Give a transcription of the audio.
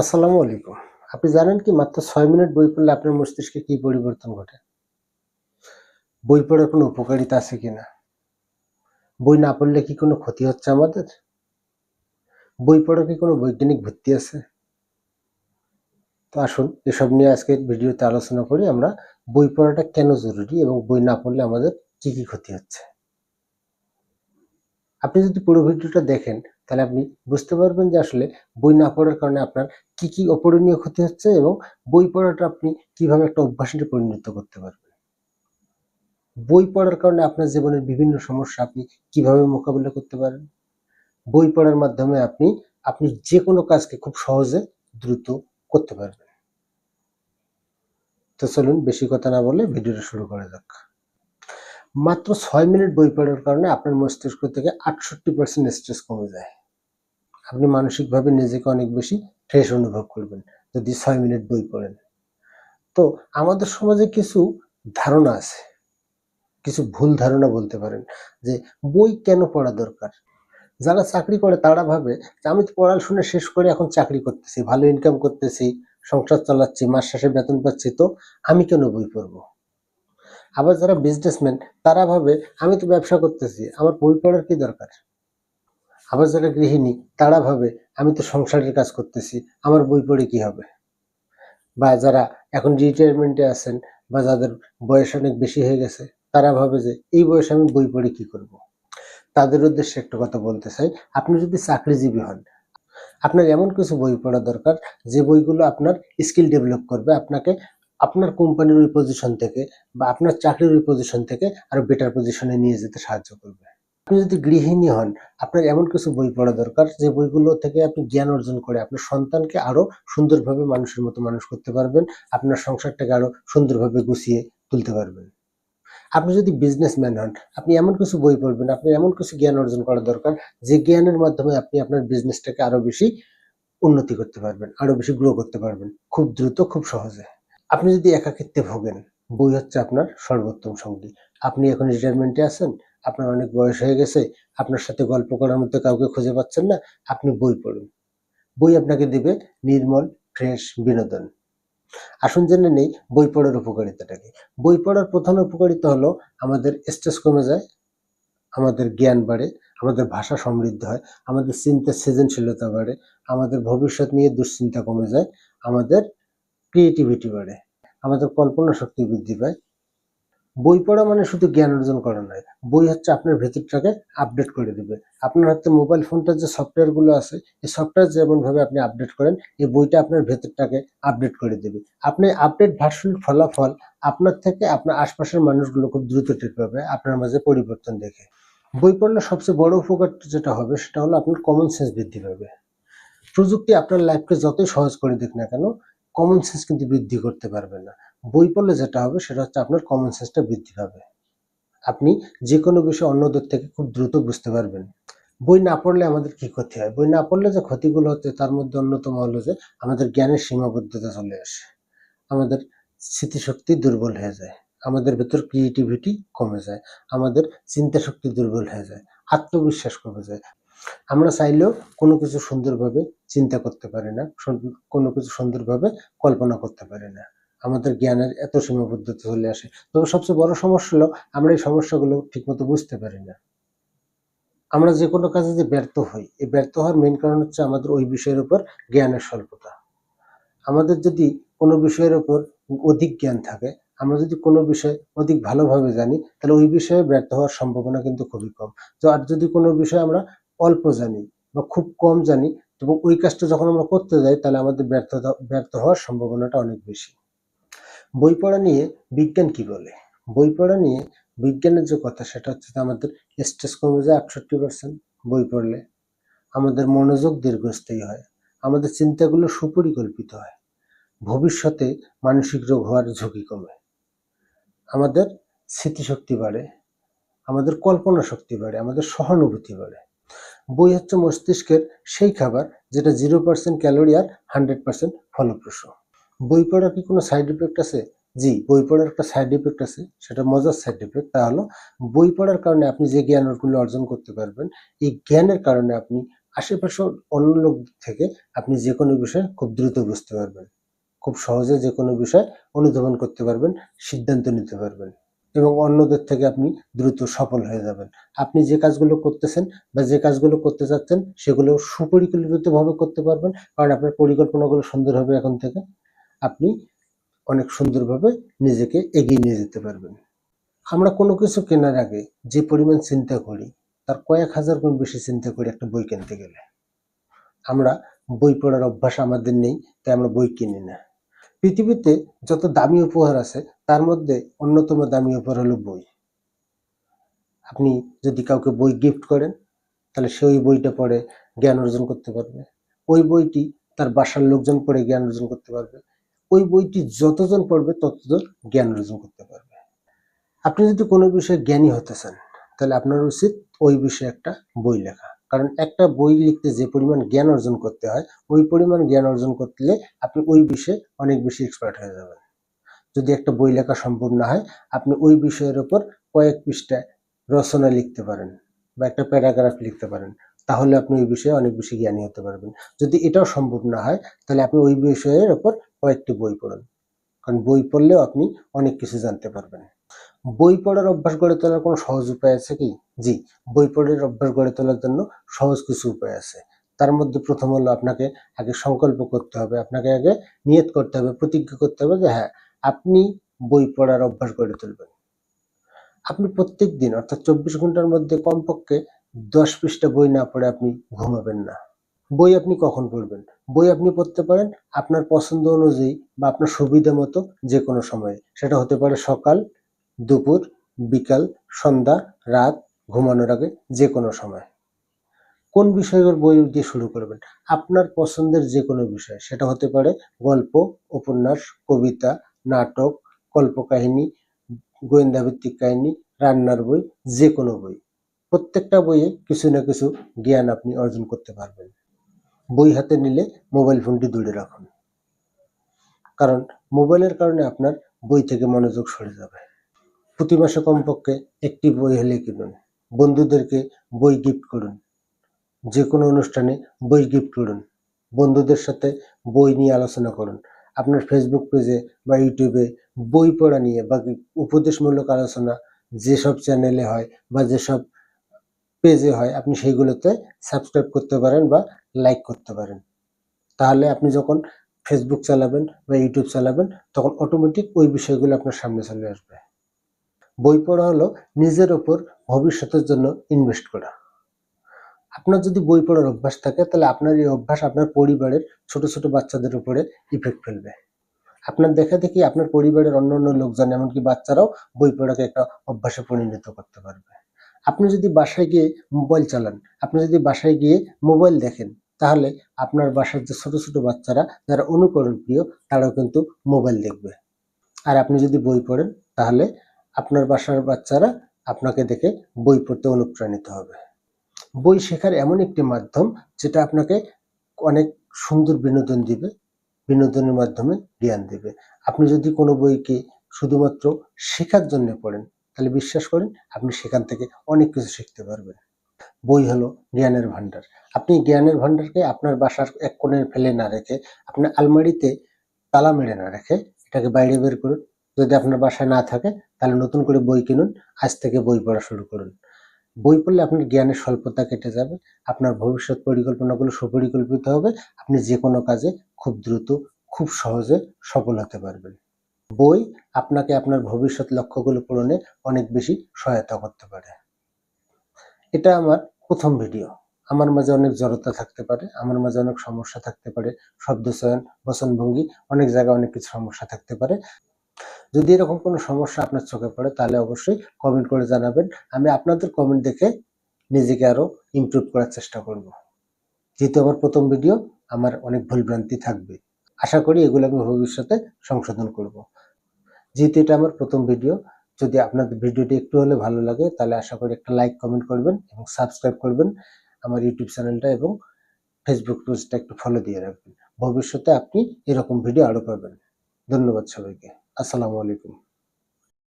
আসসালামু আলাইকুম। আপনি জানেন কি মাত্র ছয় মিনিট বই পড়লে আপনার মস্তিষ্কে কি পরিবর্তন ঘটে? বই পড়ার কোনো উপকারিতা আছে কিনা বই না পড়লে কি কোনো ক্ষতি হচ্ছে আমাদের? বই পড়ার কি কোনো বৈজ্ঞানিক ভিত্তি আছে? তো আসুন, এসব নিয়ে আজকের ভিডিওতে আলোচনা করি আমরা বই পড়াটা কেন জরুরি এবং বই না পড়লে আমাদের কি কি ক্ষতি হচ্ছে। আপনি যদি পুরো ভিডিওটা দেখেন তাহলে আপনি বুঝতে পারবেন যে আসলে বই না পড়ার কারণে আপনার কি কি অপরণীয় ক্ষতি হচ্ছে এবং বই পড়াটা আপনি কীভাবে একটা অভ্যাসে পরিণত করতে পারবেন। বই পড়ার কারণে আপনার জীবনের বিভিন্ন সমস্যা আপনি কীভাবে মোকাবিলা করতে পারেন? বই পড়ার মাধ্যমে আপনি আপনি যে কোনো কাজকে খুব সহজে দ্রুত করতে পারবেন। তো চলুন বেশি কথা না বলে ভিডিওটা শুরু করা যাক। মাত্র ছয় মিনিট বই পড়ার কারণে আপনার মস্তিষ্ক থেকে আটষট্টি পার্সেন্ট স্ট্রেস কমে যায়। আপনি মানসিকভাবে নিজেকে অনেক বেশি ফ্রেশ অনুভব করবেন যদি ছয় মিনিট বই পড়েন। তো আমাদের সমাজে কিছু ধারণা আছে, কিছু ভুল ধারণা বলতে পারেন যে বই কেন পড়া দরকার? যারা চাকরি করে তারা ভাবে যে আমি তো পড়াশোনা শেষ করে এখন চাকরি করতেছি, ভালো ইনকাম করতেছি, সংসার চালাচ্ছি, মাস শেষে বেতন পাচ্ছি, তো আমি কেন বই পড়ব? আবার যারা বিজনেসম্যান তারা ভাবে আমি তো ব্যবসা করতেছি, আমার বই পড়ার কি দরকার? আবার যারা গৃহিণী, তারা ভাবে, আমি তো সংসারের কাজ করতেছি, আমার বই পড়ে কি হবে বা যারা এখন রিটায়ারমেন্টে আছেন বা যাদের বয়স অনেক বেশি হয়ে গেছে, তারা ভাবে যে, এই বয়সে আমি বই পড়ে কি করব। তাদের উদ্দেশ্যে একটা কথা বলতে চাই, আপনি যদি চাকরিজীবী হন, আপনার এমন কিছু বই পড়া দরকার, যে বইগুলো আপনার স্কিল ডেভেলপ করবে, আপনাকে আপনার কোম্পানির ওই পজিশন থেকে বা আপনার চাকরির ওই পজিশন থেকে আরও বেটার পজিশনে নিয়ে যেতে সাহায্য করবে আপনি যদি গৃহিণী হন, আপনার এমন কিছু বই পড়া দরকার যে বইগুলো থেকে আপনি জ্ঞান অর্জন করে আপনার সন্তানকে আরও সুন্দরভাবে মানুষের মতো মানুষ করতে পারবেন, আপনার সংসারটাকে আরও সুন্দরভাবে গুছিয়ে তুলতে পারবেন। আপনি যদি বিজনেসম্যান হন, আপনি এমন কিছু বই পড়বেন, আপনি এমন কিছু জ্ঞান অর্জন করা দরকার যে জ্ঞানের মাধ্যমে আপনি আপনার বিজনেসটাকে আরও বেশি উন্নতি করতে পারবেন, আরও বেশি গ্রো করতে পারবেন, খুব দ্রুত, খুব সহজে। আপনি যদি একাকিত্বে ভোগেন, বই হচ্ছে আপনার সর্বোত্তম সঙ্গী। আপনি এখন রিটায়ারমেন্টে আছেন আপনার অনেক বয়স হয়ে গেছে, আপনার সাথে গল্প করার মধ্যে কাউকে খুঁজে পাচ্ছেন না, আপনি বই পড়ুন। বই আপনাকে দেবে নির্মল, ফ্রেশ বিনোদন। আসুন জেনে নেই বই পড়ার উপকারিতাটাকে। বই পড়ার প্রধান উপকারিতা হলো আমাদের স্ট্রেস কমে যায়, আমাদের জ্ঞান বাড়ে, আমাদের ভাষা সমৃদ্ধ হয়, আমাদের চিন্তার সৃজনশীলতা বাড়ে, আমাদের ভবিষ্যৎ নিয়ে দুশ্চিন্তা কমে যায়, আমাদের ক্রিয়েটিভিটি বাড়ে, আমাদের কল্পনা শক্তি বৃদ্ধি পায় বই পড়া মানে শুধু জ্ঞান অর্জন করা নয়, বই হচ্ছে আপনার ভেতরটাকে আপডেট করে দিবে। আপনার হাতে মোবাইল ফোনটার যে সফটওয়্যারগুলো আছে, এই সফটওয়্যার যেমনভাবে আপনি আপডেট করেন, এই বইটা আপনার ভেতরটাকে আপডেট করে দেবে। আপনি আপডেট ভার্সন ফলাফল আপনার থেকে আপনার আশপাশের মানুষগুলো খুব দ্রুত টের পাবে, আপনার মাঝে পরিবর্তন দেখে। বই পড়লে সবচেয়ে বড় উপকার যেটা হবে, সেটা হলো আপনার কমন সেন্স বৃদ্ধি পাবে। প্রযুক্তি আপনার লাইফকে যতই সহজ করে দিক না কেন কমন সেন্স কিন্তু বৃদ্ধি করতে পারবে না। বই পড়লে যেটা হবে সেটা হচ্ছে আপনার কমন সেন্সটা বৃদ্ধি পাবে। আপনি যে কোনো বিষয় অন্যদের থেকে খুব দ্রুত বুঝতে পারবেন। বই না পড়লে আমাদের কি ক্ষতি হয়? বই না পড়লে যে ক্ষতিগুলো হচ্ছে তার মধ্যে অন্যতম হলো যে আমাদের জ্ঞানের সীমাবদ্ধতা চলে আসে। আমাদের স্মৃতিশক্তি দুর্বল হয়ে যায়। আমাদের ভেতর ক্রিয়েটিভিটি কমে যায়। আমাদের চিন্তা শক্তি দুর্বল হয়ে যায়। আত্মবিশ্বাস কমে যায়। আমরা চাইলেও কোনো কিছু সুন্দরভাবে চিন্তা করতে পারি না কোনো কিছু সুন্দরভাবে কল্পনা করতে পারি না। আমাদের জ্ঞানের এত সীমাবদ্ধতা চলে আসে। তবে সবচেয়ে বড় সমস্যা হলো, আমরা এই সমস্যাগুলো ঠিকমতো বুঝতে পারি না। আমরা যে কোনো কাজে যে ব্যর্থ হই, এই ব্যর্থ হওয়ার মেন কারণ হচ্ছে আমাদের ওই বিষয়ের উপর জ্ঞানের স্বল্পতা। আমাদের যদি কোনো বিষয়ের উপর অধিক জ্ঞান থাকে, আমরা যদি কোনো বিষয় অধিক ভালোভাবে জানি, তাহলে ওই বিষয়ে ব্যর্থ হওয়ার সম্ভাবনা কিন্তু খুবই কম। তো আর যদি কোনো বিষয় আমরা অল্প জানি বা খুব কম জানি এবং ওই কাজটা যখন আমরা করতে যাই, তাহলে আমাদের ব্যর্থ ব্যর্থ হওয়ার সম্ভাবনাটা অনেক বেশি। বই পড়া নিয়ে বিজ্ঞান কি বলে? বই পড়া নিয়ে বিজ্ঞানের যে কথা, সেটা হচ্ছে আমাদের স্ট্রেস কমে যায় আটষট্টি পার্সেন্ট বই পড়লে। আমাদের মনোযোগ দীর্ঘস্থায়ী হয়। আমাদের চিন্তাগুলো সুপরিকল্পিত হয়। ভবিষ্যতে মানসিক রোগ হওয়ার ঝুঁকি কমে। আমাদের স্মৃতিশক্তি বাড়ে। আমাদের কল্পনা শক্তি বাড়ে। আমাদের সহানুভূতি বাড়ে। বই হচ্ছে মস্তিষ্কের সেই খাবার যেটা জিরো পার্সেন্ট ক্যালোরি আর হান্ড্রেড পার্সেন্ট ফলপ্রসূ। বই পড়ার কি কোনো সাইড ইফেক্ট আছে? জি, বই পড়ার একটা সাইড ইফেক্ট আছে, সেটা মজার সাইড ইফেক্ট তা হলো বই পড়ার কারণে আপনি যে জ্ঞানগুলো অর্জন করতে পারবেন, এই জ্ঞানের কারণে আপনি আশেপাশে অন্য লোক থেকে আপনি যে কোনো বিষয় খুব দ্রুত বুঝতে পারবেন। খুব সহজে যে কোনো বিষয় অনুধাবন করতে পারবেন, সিদ্ধান্ত নিতে পারবেন এবং অন্যদের থেকে আপনি দ্রুত সফল হয়ে যাবেন। আপনি যে কাজগুলো করতেছেন বা যে কাজগুলো করতে চাচ্ছেন, সেগুলো সুপরিকল্পিতভাবে করতে পারবেন, কারণ আপনার পরিকল্পনাগুলো সুন্দর হবে এখন থেকে। আপনি অনেক সুন্দরভাবে নিজেকে এগিয়ে নিয়ে যেতে পারবেন। আমরা কোনো কিছু কেনার আগে যে পরিমাণ চিন্তা করি, তার কয়েক হাজার গুণ বেশি চিন্তা করি একটা বই কিনতে গেলে। আমরা বই পড়ার অভ্যাস আমাদের নেই, তাই আমরা বই কিনি না। পৃথিবীতে যত দামি উপহার আছে, তার মধ্যে অন্যতম দামি উপহার হলো বই। আপনি যদি কাউকে বই গিফট করেন, তাহলে সে ওই বইটা পড়ে, জ্ঞান অর্জন করতে পারবে। ওই বইটি তার বাসার লোকজন পড়ে জ্ঞান অর্জন করতে পারবে। ওই বইটি যতজন পড়বে, ততজন জ্ঞান অর্জন করতে পারবে। আপনি যদি কোনো বিষয়ে জ্ঞানী হতে চান, তাহলে আপনার উচিত ওই বিষয়ে একটা বই লেখা। কারণ একটা বই লিখতে যে পরিমাণ জ্ঞান অর্জন করতে হয়, ওই পরিমাণ জ্ঞান অর্জন করলে আপনি ওই বিষয়ে অনেক বেশি এক্সপার্ট হয়ে যাবেন। যদি একটা বই লেখা সম্ভব না হয়, আপনি ওই বিষয়ের ওপর কয়েক পৃষ্ঠায় রচনা লিখতে পারেন বা একটা প্যারাগ্রাফ লিখতে পারেন, তাহলে আপনি ওই বিষয়ে অনেক বেশি জ্ঞানী হতে পারবেন। যদি এটাও সম্ভব না হয়, তাহলে আপনি ওই বিষয়ের ওপর কয়েকটি বই পড়ুন। কারণ বই পড়লেও আপনি অনেক কিছু জানতে পারবেন। বই পড়ার অভ্যাস গড়ে তোলার কোনো সহজ উপায় আছে কি? জি, বই পড়ার অভ্যাস গড়ে তোলার জন্য সহজ কিছু উপায় আছে। তার মধ্যে প্রথম হলো আপনাকে আগে সংকল্প করতে হবে, আপনাকে আগে নিয়ত করতে হবে, প্রতিজ্ঞা করতে হবে যে হ্যাঁ আপনি বই পড়ার অভ্যাস গড়ে তুলবেন। আপনি প্রত্যেক দিন অর্থাৎ চব্বিশ ঘণ্টার মধ্যে কমপক্ষে দশ পৃষ্ঠা বই না পড়ে আপনি ঘুমাবেন না। বই আপনি কখন পড়বেন? বই আপনি পড়তে পারেন আপনার পছন্দ অনুযায়ী বা আপনার সুবিধা মতো যে কোনো সময়ে। সেটা হতে পারে সকাল, দুপুর, বিকাল, সন্ধ্যা, রাত, ঘুমানোর আগে যে কোনো সময়। কোন বিষয়ের বই দিয়ে শুরু করবেন? আপনার পছন্দের যে কোনো বিষয়। সেটা হতে পারে গল্প, উপন্যাস, কবিতা, নাটক, কল্পকাহিনী গোয়েন্দা ভিত্তিক কাহিনী, রান্নার বই যে কোনো বই। প্রত্যেকটা বইয়ে কিছু না কিছু জ্ঞান আপনি অর্জন করতে পারবেন। বই হাতে নিলে মোবাইল ফোনটি দূরে রাখুন। কারণ মোবাইলের কারণে আপনার বই থেকে মনোযোগ সরে যাবে। প্রতি মাসে কমপক্ষে একটি বই হলে কিনুন। বন্ধুদেরকে বই গিফট করুন। যে কোনো অনুষ্ঠানে বই গিফট করুন। বন্ধুদের সাথে বই নিয়ে আলোচনা করুন। আপনার ফেসবুক পেজে বা ইউটিউবে বই পড়া নিয়ে বা উপদেশমূলক আলোচনা যেসব চ্যানেলে হয় বা যেসব পেজে হয়, আপনি সেইগুলোতে সাবস্ক্রাইব করতে পারেন বা লাইক করতে পারেন। তাহলে আপনি যখন ফেসবুক চালাবেন বা ইউটিউব চালাবেন, তখন অটোমেটিক ওই বিষয়গুলো আপনার সামনে চলে আসবে। বই পড়া হলো নিজের ওপর ভবিষ্যতের জন্য ইনভেস্ট করা। আপনার যদি বই পড়ার অভ্যাস থাকে, তাহলে আপনার এই অভ্যাস আপনার পরিবারের ছোট ছোট বাচ্চাদের উপরে ইফেক্ট ফেলবে। আপনার দেখা দেখি আপনার পরিবারের অন্য অন্য লোকজন, এমনকি বাচ্চারাও বই পড়াকে একটা অভ্যাসে পরিণত করতে পারবে। আপনি যদি বাসায় গিয়ে মোবাইল চালান, আপনি যদি বাসায় গিয়ে মোবাইল দেখেন তাহলে আপনার বাসার যে ছোট ছোট বাচ্চারা, যারা অনুকরণ প্রিয় তারাও কিন্তু মোবাইল দেখবে। আর আপনি যদি বই পড়েন, তাহলে আপনার বাসার বাচ্চারা আপনাকে দেখে বই পড়তে অনুপ্রাণিত হবে। বই শেখার এমন একটি মাধ্যম, যেটা আপনাকে অনেক সুন্দর বিনোদন দিবে, বিনোদনের মাধ্যমে জ্ঞান দেবে। আপনি যদি কোনো বইকে শুধুমাত্র শেখার জন্য পড়েন, তাহলে বিশ্বাস করেন, আপনি সেখান থেকে অনেক কিছু শিখতে পারবেন। বই হলো জ্ঞানের ভান্ডার আপনি জ্ঞানের ভান্ডারকে আপনার বাসার এক কোণে ফেলে না রেখে আপনার আলমারিতে তালা মেরে না রেখে এটাকে বাইরে বের করুন। যদি আপনার বাসায় না থাকে, তাহলে নতুন করে বই কিনুন। আজ থেকে বই পড়া শুরু করুন। বই পড়লে আপনার জ্ঞানের স্বল্পতা কেটে যাবে, আপনার ভবিষ্যৎ পরিকল্পনাগুলো সুপরিকল্পিত হবে, আপনি যে কোনো কাজে খুব দ্রুত, খুব সহজে সফল হতে পারবেন। বই আপনাকে আপনার ভবিষ্যৎ লক্ষ্যগুলো পূরণে অনেক বেশি সহায়তা করতে পারে। এটা আমার প্রথম ভিডিও আমার মাঝে অনেক জড়তা থাকতে পারে, আমার মাঝে অনেক সমস্যা থাকতে পারে, শব্দ চয়ন, বচনভঙ্গি, অনেক জায়গায় অনেক কিছু সমস্যা থাকতে পারে। যদি এরকম কোনো সমস্যা আপনার চোখে পড়ে, তাহলে অবশ্যই কমেন্ট করে জানাবেন। আমি আপনাদের কমেন্ট দেখে নিজেকে আরও ইমপ্রুভ করার চেষ্টা করব। যেহেতু আমার প্রথম ভিডিও আমার অনেক ভুলভ্রান্তি থাকবে। আশা করি এগুলো আমি ভবিষ্যতে সংশোধন করব। যেহেতু এটা আমার প্রথম ভিডিও যদি আপনাদের ভিডিওটি একটু হলে ভালো লাগে, তাহলে আশা করি একটা লাইক কমেন্ট করবেন এবং সাবস্ক্রাইব করবেন আমার ইউটিউব চ্যানেলটা এবং ফেসবুক পেজটা একটু ফলো দিয়ে রাখবেন। ভবিষ্যতে আপনি এরকম ভিডিও আরও পাবেন। ধন্যবাদ সবাইকে। আসসালামু আলাইকুম।